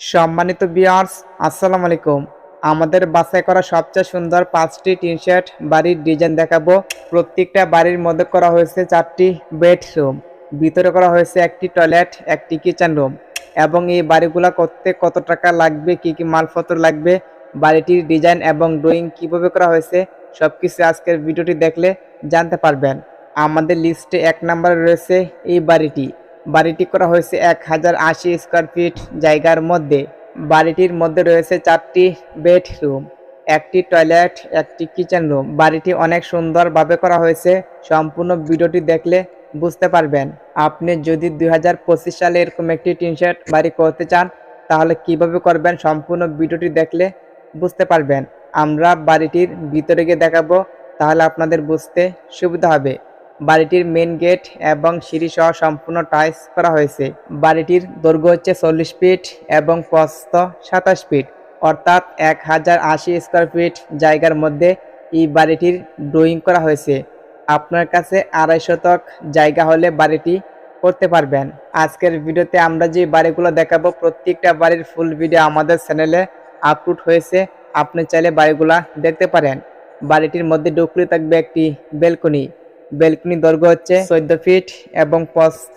সম্মানিত বিয়ার্স আসসালামু আলাইকুম। আমাদের বাছাই করা সবচেয়ে সুন্দর পাঁচটি টিন শেড বাড়ির ডিজাইন দেখাবো। প্রত্যেকটা বাড়ির মধ্যে করা হয়েছে চারটি বেডরুম ভিতরে করা হয়েছে একটি টয়লেট একটি কিচেন রুম এবং এই বাড়িগুলো করতে কত টাকা লাগবে, কি কি মালপত্র লাগবে, বাড়িটির ডিজাইন এবং ড্রয়িং কীভাবে করা হয়েছে সব কিছু আজকের ভিডিওটি দেখলে জানতে পারবেন। আমাদের লিস্টে এক নম্বরে রয়েছে এই বাড়িটি। বাড়িটি করা হয়েছে এক হাজার আশি স্কোয়ার ফিট জায়গার মধ্যে। বাড়িটির মধ্যে রয়েছে চারটি বেডরুম, একটি টয়লেট, একটি কিচেন রুম। বাড়িটি অনেক সুন্দরভাবে করা হয়েছে। সম্পূর্ণ ভিডিওটি দেখলে বুঝতে পারবেন। আপনি যদি দু হাজার পঁচিশ সালে এরকম একটি টিন শেড বাড়ি করতে চান, তাহলে কীভাবে করবেন সম্পূর্ণ ভিডিওটি দেখলে বুঝতে পারবেন। আমরা বাড়িটির ভিতরে গিয়ে দেখাবো, তাহলে আপনাদের বুঝতে সুবিধা হবে। বাড়িটির মেন গেট এবং সিঁড়ি সহ সম্পূর্ণ টাইস করা হয়েছে। বাড়িটির দৈর্ঘ্য হচ্ছে চল্লিশ ফিট এবং প্রস্থ সাতাশ ফিট অর্থাৎ এক হাজার আশি স্কোয়ার ফিট জায়গার মধ্যে এই বাড়িটির ড্রয়িং করা হয়েছে। আপনার কাছে আড়াই শতক জায়গা হলে বাড়িটি করতে পারবেন। আজকের ভিডিওতে আমরা যে বাড়িগুলো দেখাবো, প্রত্যেকটা বাড়ির ফুল ভিডিও আমাদের চ্যানেলে আপলোড হয়েছে। আপনি চাইলে বাড়িগুলা দেখতে পারেন। বাড়িটির মধ্যে ঢুকলে থাকবে একটি বেলকনি বেলকনি দৈর্ঘ্য হচ্ছে চোদ্দ ফিট এবং প্রস্থ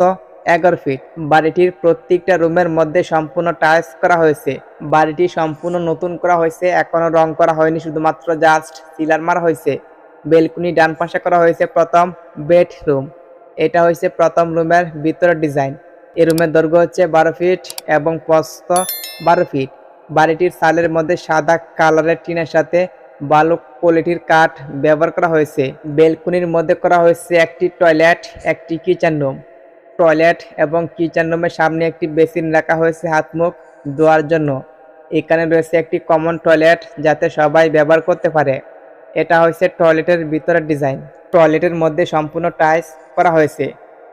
এগারো ফিট। বাড়িটির প্রত্যেকটা রুমের মধ্যে সম্পূর্ণ টাইলস করা হয়েছে। বাড়িটি সম্পূর্ণ নতুন করা হয়েছে, এখনও রং করা হয়নি, শুধুমাত্র জাস্ট সিলার মারা হয়েছে। বেলকনি ডান পাশে করা হয়েছে প্রথম বেডরুম। এটা হয়েছে প্রথম রুমের ভিতরের ডিজাইন। এই রুমের দৈর্ঘ্য হচ্ছে বারো ফিট এবং প্রস্থ বারো ফিট। বাড়িটির সালের মধ্যে সাদা কালারের টিনের সাথে বালক কোয়ালিটির কাঠ ব্যবহার করা হয়েছে। বেলকুনির মধ্যে করা হয়েছে একটি টয়লেট, একটি কিচেন রুম। টয়লেট এবং কিচেন রুমের সামনে একটি বেসিন রাখা হয়েছে হাত মুখ ধোয়ার জন্য। এখানে রয়েছে একটি কমন টয়লেট যাতে সবাই ব্যবহার করতে পারে। এটা হয়েছে টয়লেটের ভিতরের ডিজাইন। টয়লেটের মধ্যে সম্পূর্ণ টাইলস করা হয়েছে।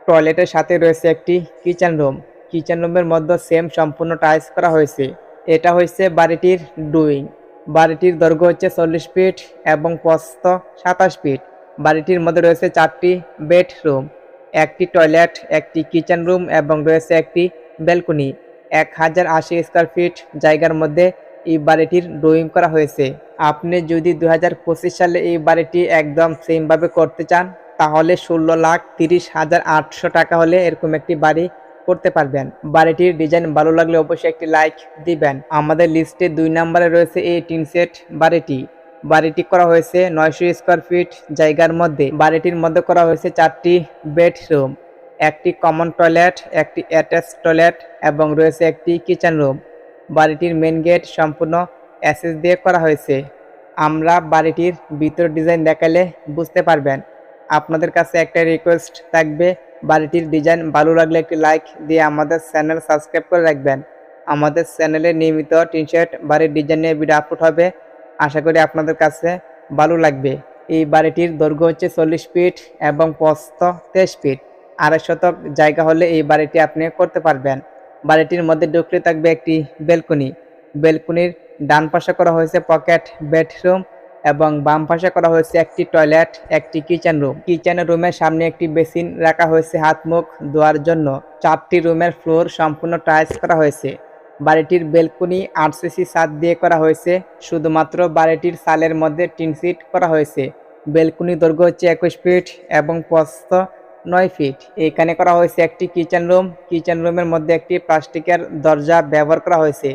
টয়লেটের সাথে রয়েছে একটি কিচেন রুম। কিচেন রুমের মধ্যে সেম সম্পূর্ণ টাইলস করা হয়েছে। এটা হয়েছে বাড়িটির ডুইং। বাড়িটির দৈর্ঘ্য হচ্ছে চল্লিশ ফিট এবং প্রস্থ সাতাশ ফিট। বাড়িটির মধ্যে রয়েছে চারটি বেডরুম, একটি টয়লেট, একটি কিচেন রুম এবং রয়েছে একটি ব্যালকনি। এক হাজার আশি স্কোয়ার ফিট জায়গার মধ্যে এই বাড়িটির ড্রয়িং করা হয়েছে। আপনি যদি দু হাজার পঁচিশ সালে এই বাড়িটি একদম সেমভাবে করতে চান, তাহলে ষোলো লাখ তিরিশ হাজার আটশো টাকা হলে এরকম একটি বাড়ি করতে পারবেন। বাড়িটির ডিজাইন ভালো লাগলে অবশ্যই একটি লাইক দিবেন। আমাদের লিস্টে দুই নম্বরে রয়েছে এই টিন সেট বাড়িটি। বাড়িটি করা হয়েছে নয়শো স্কোয়ার ফিট জায়গার মধ্যে। বাড়িটির মধ্যে করা হয়েছে চারটি বেডরুম একটি কমন টয়লেট একটি অ্যাটাচ টয়লেট এবং রয়েছে একটি কিচেন রুম বাড়িটির মেন গেট সম্পূর্ণ অ্যাসেস দিয়ে করা হয়েছে। আমরা বাড়িটির ভিতর ডিজাইন দেখালে বুঝতে পারবেন। আপনাদের কাছে একটা রিকোয়েস্ট থাকবে বাড়িটির ডিজাইন ভালো লাগলে একটি লাইক দিয়ে আমাদের চ্যানেল সাবস্ক্রাইব করে রাখবেন। আমাদের চ্যানেলে নিয়মিত টি শার্ট বাড়ির ডিজাইন নিয়ে ভিডিও আপলোড হবে। আশা করি আপনাদের কাছে ভালো লাগবে। এই বাড়িটির দৈর্ঘ্য হচ্ছে চল্লিশ ফিট এবং প্রস্থ তেইশ ফিট। আড়াই শতক জায়গা হলে এই বাড়িটি আপনি করতে পারবেন। বাড়িটির মধ্যে ঢুকলে থাকবে একটি বেলকনি বেলকনির ডান পাশে করা হয়েছে পকেট, বেডরুম এবং বাম পাশে করা হয়েছে একটি টয়লেট, একটি কিচেন রুম। কিচেন রুমের সামনে একটি বেসিন রাখা হয়েছে হাত, মুখ ধোয়ার জন্য। চারটি রুমের ফ্লোর সম্পূর্ণ টাইলস করা হয়েছে। বাড়িটির বেলকনি আরসিসি ছাদ দিয়ে করা হয়েছে। শুধুমাত্র বাড়িটির সালের মধ্যে টিন সিট করা হয়েছে। বেলকনি দৈর্ঘ্য হচ্ছে একুশ ফিট এবং প্রস্থ নয় ফিট। এখানে করা হয়েছে একটি কিচেন রুম। কিচেন রুমের মধ্যে একটি প্লাস্টিকের দরজা ব্যবহার করা হয়েছে।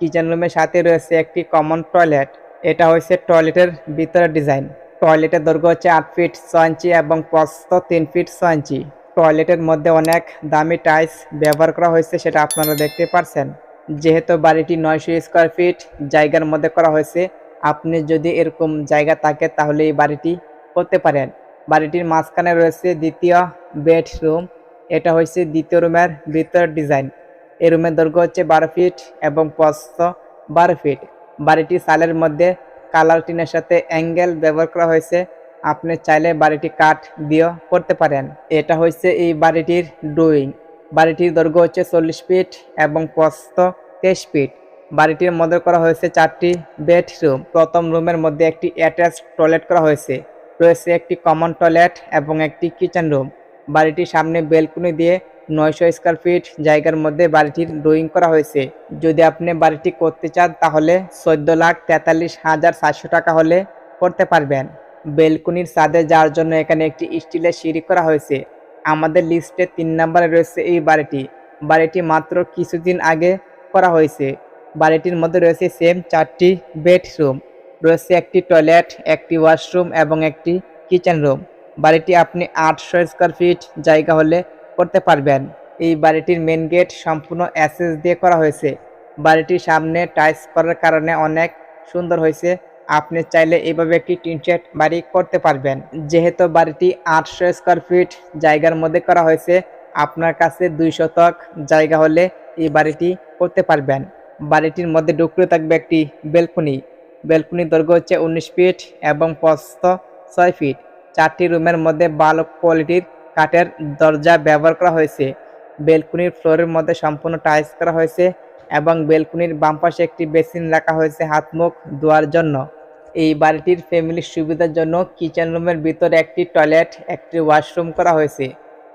কিচেন রুমের সাথে রয়েছে একটি কমন টয়লেট। এটা হয়েছে টয়লেটের ভিতরের ডিজাইন। টয়লেটের দৈর্ঘ্য হচ্ছে আট ফিট ছ ইঞ্চি এবং প্রস্থ তিন ফিট ছ ইঞ্চি। টয়লেটের মধ্যে অনেক দামি টাইলস ব্যবহার করা হয়েছে, সেটা আপনারা দেখতে পারছেন। যেহেতু বাড়িটি নয়শো স্কোয়ার ফিট, জায়গার মধ্যে করা হয়েছে। আপনি যদি এরকম জায়গা থাকে, তাহলে এই বাড়িটি করতে পারেন। বাড়িটির মাঝখানে রয়েছে দ্বিতীয় বেডরুম। এটা হয়েছে দ্বিতীয় রুমের ভিতর ডিজাইন। এই রুমের দৈর্ঘ্য হচ্ছে বারো ফিট এবং প্রস্থ বারো ফিট। বাড়িটি সালের মধ্যে কালার টিনের সাথে অ্যাঙ্গেল ব্যবহার করা হয়েছে। আপনি চাইলে বাড়িটি কাঠ দিয়েও করতে পারেন। এটা হচ্ছে এই বাড়িটির ড্রয়িং। বাড়িটির দৈর্ঘ্য হচ্ছে চল্লিশ ফিট এবং প্রস্থ তেইশ ফিট। বাড়িটির মধ্যে করা হয়েছে চারটি বেডরুম। প্রথম রুমের মধ্যে একটি অ্যাটাচ টয়লেট করা হয়েছে। রয়েছে একটি কমন টয়লেট এবং একটি কিচেন রুম। বাড়িটির সামনে বেলকুনি দিয়ে নয়শো স্কোয়ার ফিট জায়গার মধ্যে বাড়িটির ড্রয়িং করা হয়েছে। যদি আপনি বাড়িটি করতে চান, তাহলে চোদ্দ লাখ তেতাল্লিশ হাজার সাতশো টাকা হলে করতে পারবেন। বেলকুনির ছাদে যাওয়ার জন্য এখানে একটি স্টিলের সিঁড়ি করা হয়েছে। আমাদের লিস্টে তিন নম্বরে রয়েছে এই বাড়িটি। বাড়িটি মাত্র কিছুদিন আগে করা হয়েছে। বাড়িটির মধ্যে রয়েছে সেম চারটি বেডরুম রয়েছে একটি টয়লেট একটি ওয়াশরুম এবং একটি কিচেন রুম বাড়িটি আপনি আটশো স্কোয়ার ফিট জায়গা হলে করতে পারবেন। এই বাড়িটির মেন গেট সম্পূর্ণ অ্যাসেস দিয়ে করা হয়েছে। বাড়িটির সামনে টাইলস করার কারণে অনেক সুন্দর হয়েছে। আপনি চাইলে এভাবে একটি টিনশেড বাড়ি করতে পারবেন। যেহেতু বাড়িটি আটশো স্কোয়ার ফিট জায়গার মধ্যে করা হয়েছে, আপনার কাছে দুই শতক জায়গা হলে এই বাড়িটি করতে পারবেন। বাড়িটির মধ্যে ঢুকলে থাকবে একটি বেলকনি বেলকনির দৈর্ঘ্য হচ্ছে উনিশ ফিট এবং প্রস্থ ছয় ফিট চারটি রুমের মধ্যে ভালো কোয়ালিটির কাঠের দরজা ব্যবহার করা হয়েছে। বেলকুনির ফ্লোরের মধ্যে সম্পূর্ণ টাইলস করা হয়েছে এবং বেলকুনির বাম পাশে একটি বেসিন রাখা হয়েছে হাত মুখ ধোয়ার জন্য। এই বাড়িটির ফ্যামিলির সুবিধার জন্য কিচেন রুমের ভিতরে একটি টয়লেট, একটি ওয়াশরুম করা হয়েছে।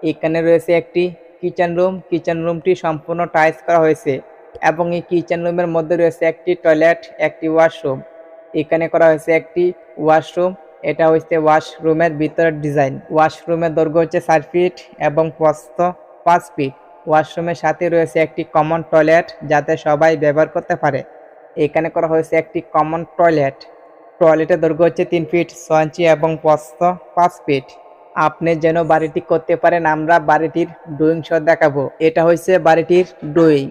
এখানে রয়েছে একটি কিচেন রুম, কিচেন রুমটি সম্পূর্ণ টাইলস করা হয়েছে এবং এই কিচেন রুমের মধ্যে রয়েছে একটি টয়লেট, একটি ওয়াশরুম। এখানে করা হয়েছে একটি ওয়াশরুম এটা হচ্ছে ওয়াশরুমের ভিতরের ডিজাইন ওয়াশরুমের দৈর্ঘ্য হচ্ছে চার ফিট এবং প্রস্থ পাঁচ ফিট ওয়াশরুমের সাথে রয়েছে একটি কমন টয়লেট যাতে সবাই ব্যবহার করতে পারে। এখানে করা হয়েছে একটি কমন টয়লেট টয়লেটের দৈর্ঘ্য হচ্ছে তিন ফিট ছ ইঞ্চি এবং প্রস্থ পাঁচ ফিট আপনি যেন বাড়িটি করতে পারেন, আমরা বাড়িটির ডুইং শট দেখাবো। এটা হচ্ছে বাড়িটির ডুইং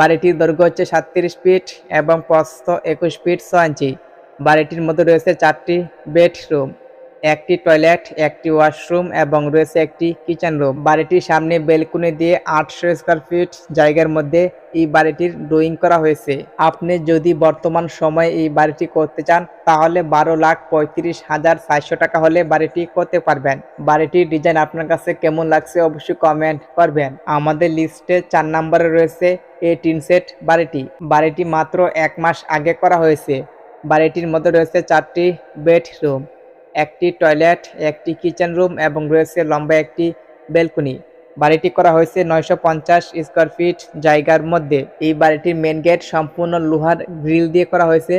বাড়িটির দৈর্ঘ্য হচ্ছে সাতত্রিশ ফিট এবং প্রস্থ একুশ ফিট ছ ইঞ্চি বাড়িটির মধ্যে রয়েছে চারটি বেডরুম, একটি টয়লেট, একটি ওয়াশরুম এবং রয়েছে একটি কিচেন রুম। বাড়িটির সামনে বেলকুনি দিয়ে আটশো স্কোয়ার ফিট জায়গার মধ্যে এই বাড়িটির ড্রয়িং করা হয়েছে। আপনি যদি বর্তমান সময়ে এই বাড়িটি করতে চান, তাহলে বারো লাখ পঁয়ত্রিশ হাজার চারশো টাকা হলে বাড়িটি করতে পারবেন। বাড়িটির ডিজাইন আপনার কাছে কেমন লাগছে অবশ্যই কমেন্ট করবেন। আমাদের লিস্টে চার নম্বরে রয়েছে এই টিন সেট বাড়িটি। বাড়িটি মাত্র এক মাস আগে করা হয়েছে। বাড়িটির মধ্যে রয়েছে চারটি বেডরুম, একটি টয়লেট, একটি কিচেন রুম এবং রয়েছে লম্বা একটি বেলকনি। বাড়িটি করা হয়েছে নয়শো পঞ্চাশ স্কোয়ার ফিট জায়গার মধ্যে। এই বাড়িটির মেন গেট সম্পূর্ণ লোহার গ্রিল দিয়ে করা হয়েছে।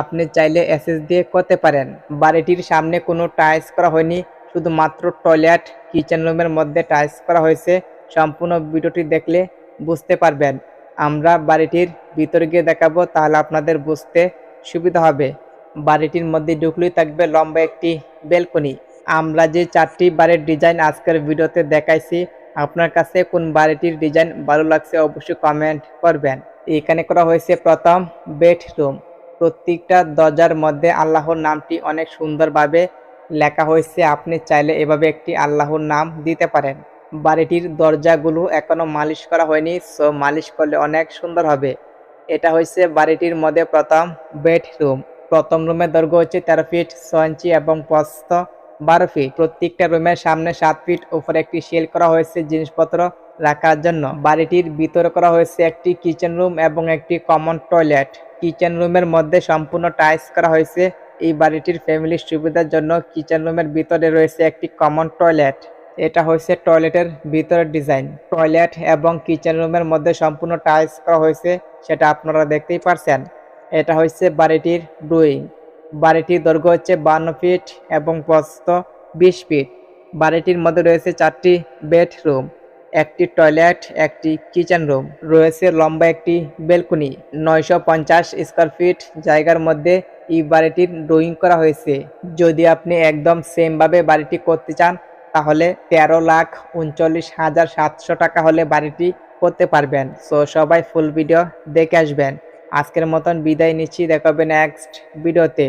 আপনি চাইলে অ্যাসেস দিয়ে করতে পারেন। বাড়িটির সামনে কোনো টাইলস করা হয়নি, শুধুমাত্র টয়লেট, কিচেন রুমের মধ্যে টাইলস করা হয়েছে। সম্পূর্ণ ভিডিওটি দেখলে বুঝতে পারবেন। আমরা বাড়িটির ভিতরে গিয়ে দেখাবো, তাহলে আপনাদের বুঝতে সুবিধা হবে। বাড়িটির মধ্যে ঢুকলেই থাকবে লম্বা একটি বেলকনি আমরা যে চারটি বাড়ির ডিজাইন আজকের ভিডিওতে দেখাইছি, আপনার কাছে কোন বাড়িটির ডিজাইন ভালো লাগছে অবশ্যই কমেন্ট করবেন। এখানে করা হয়েছে প্রথম বেডরুম। প্রত্যেকটা দরজার মধ্যে আল্লাহর নামটি অনেক সুন্দরভাবে লেখা হয়েছে। আপনি চাইলে এভাবে একটি আল্লাহর নাম দিতে পারেন। বাড়িটির দরজাগুলো এখনও মালিশ করা হয়নি সো মালিশ করলে অনেক সুন্দর হবে। এটা হয়েছে বাড়িটির মধ্যে প্রথম বেডরুম। প্রথম রুমের দৈর্ঘ্য হচ্ছে তেরো ফিট, ছ ইঞ্চি এবং প্রস্থ বারো ফিট। প্রত্যেকটা রুমের সামনে সাত ফিট উপরে একটি সেল করা হয়েছে জিনিসপত্র রাখার জন্য। বাড়িটির ভিতরে করা হয়েছে একটি কিচেন রুম এবং একটি কমন টয়লেট। কিচেন রুমের মধ্যে সম্পূর্ণ টাইলস করা হয়েছে। এই বাড়িটির ফ্যামিলির সুবিধার জন্য কিচেন রুমের ভিতরে রয়েছে একটি কমন টয়লেট। এটা হয়েছে টয়লেটের ভিতরের ডিজাইন। টয়লেট এবং কিচেন রুমের মধ্যে সম্পূর্ণ টাইলস করা হয়েছে, সেটা আপনারা দেখতেই পারছেন। এটা হচ্ছে বাড়িটির ড্রয়িং। বাড়িটির দৈর্ঘ্য হচ্ছে বান্ন ফিট এবং প্রস্ত বিশ ফিট। বাড়িটির মধ্যে রয়েছে চারটি বেডরুম, একটি টয়লেট, একটি কিচেন রুম। রয়েছে লম্বা একটি বেলকনি, নয়শো পঞ্চাশ স্কোয়ার ফিট জায়গার মধ্যে এই বাড়িটির ড্রয়িং করা হয়েছে। যদি আপনি একদম সেমভাবে বাড়িটি করতে চান তাহলে তেরো লাখ উনচল্লিশ হাজার সাতশো টাকা হলে বাড়িটি করতে পারবেন। সো সবাই ফুল ভিডিও দেখে আসবেন। আজকের মতন বিদায় নিচ্ছি। দেখাবেন নেক্সট ভিডিওতে